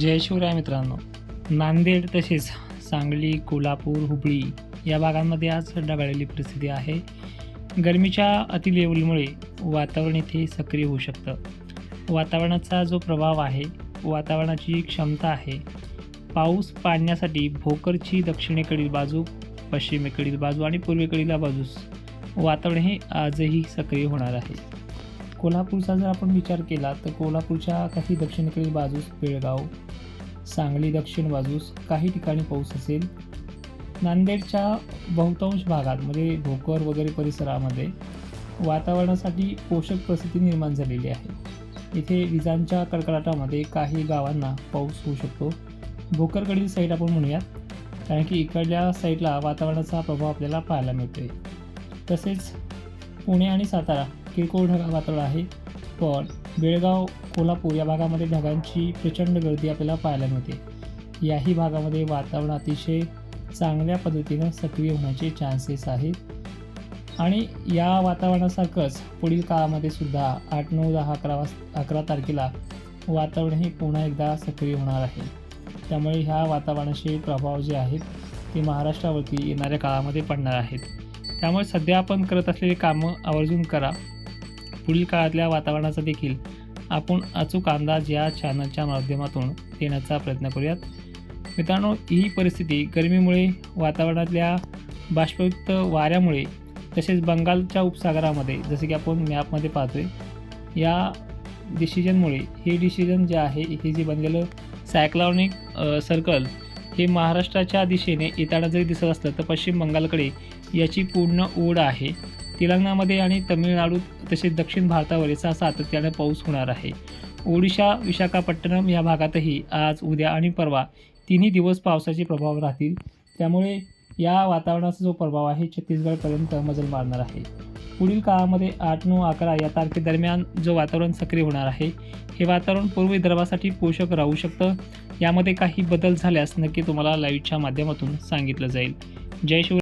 जय शिवराय मित्रांनो नांदेड तसेच सांगली कोल्हापूर हुबळी या भागांमध्ये आज ढगाळलेली परिस्थिती आहे. गरमीच्या अतिलेवलीमुळे वातावरण इथे सक्रिय होऊ शकतं. वातावरणाचा जो प्रभाव आहे वातावरणाची क्षमता आहे पाऊस पाडण्यासाठी भोकरची दक्षिणेकडील बाजू पश्चिमेकडील बाजू आणि पूर्वेकडील बाजूस वातावरण हे आजही सक्रिय होणार आहे. कोल्हापूरचा जर आपण विचार केला तर कोल्हापूरच्या काही दक्षिणेकडील बाजूस बेळगाव सांगली दक्षिण बाजूस काही ठिकाणी पाऊस असेल. नांदेडच्या बहुतांश भागात म्हणजे भोकर वगैरे परिसरामध्ये वातावरणासाठी पोषक परिस्थिती निर्माण झालेली आहे. इथे विजांच्या कडकडाटामध्ये काही गावांना पाऊस होऊ शकतो. भोकरकडील साईड आपण म्हणूयात कारण की इकडल्या साईडला वातावरणाचा प्रभाव आपल्याला पाहायला मिळतोय. तसेच पुणे आणि सातारा किरकोळ ढगा वातावरण आहे. पण बेळगाव कोल्हापूर या भागामध्ये ढगांची प्रचंड गर्दी आपल्याला पाहायला मिळते. याही भागामध्ये वातावरण अतिशय चांगल्या पद्धतीनं सक्रिय होण्याचे चान्सेस आहेत. आणि या वातावरणासारखंच पुढील काळामध्ये सुद्धा आठ नऊ दहा अकरा वाज अकरा तारखेला वातावरण हे पुन्हा एकदा सक्रिय होणार आहे. त्यामुळे ह्या वातावरणाचे प्रभाव जे आहेत ते महाराष्ट्रावरती येणाऱ्या काळामध्ये पडणार आहेत. त्यामुळे सध्या आपण करत असलेली कामं आवर्जून करा. पुढील काळातल्या वातावरणाचा देखील आपण अचूक अंदाज या चॅनलच्या माध्यमातून देण्याचा प्रयत्न करूयात. मित्रांनो ही परिस्थिती गरमीमुळे वातावरणातल्या बाष्पयुक्त वाऱ्यामुळे तसेच बंगालच्या उपसागरामध्ये जसे की आपण मॅपमध्ये पाहतोय या डिसिजनमुळे हे डिसिजन जे आहे हे जे बनलेलं सायक्लॉनिक सर्कल हे महाराष्ट्राच्या दिशेने येताना जरी दिसत असलं तर पश्चिम बंगालकडे याची पूर्ण ओढ आहे. तेलंगणामध्ये आणि तमिळनाडूत तसेच दक्षिण भारतावरचा सातत्याने पाऊस होणार आहे. ओडिशा विशाखापट्टणम या भागातही आज उद्या आणि परवा तिन्ही दिवस पावसाचे प्रभाव राहतील. त्यामुळे या वातावरणाचा जो प्रभाव आहे छत्तीसगडपर्यंत मजल मारणार आहे. पुढील काळामध्ये आठ नऊ अकरा या तारखेदरम्यान जो वातावरण सक्रिय होणार आहे हे वातावरण पूर्व विदर्भासाठी पोषक राहू शकतं. यामध्ये काही बदल झाल्यास नक्की तुम्हाला लाईव्हच्या माध्यमातून सांगितलं जाईल. जय शिव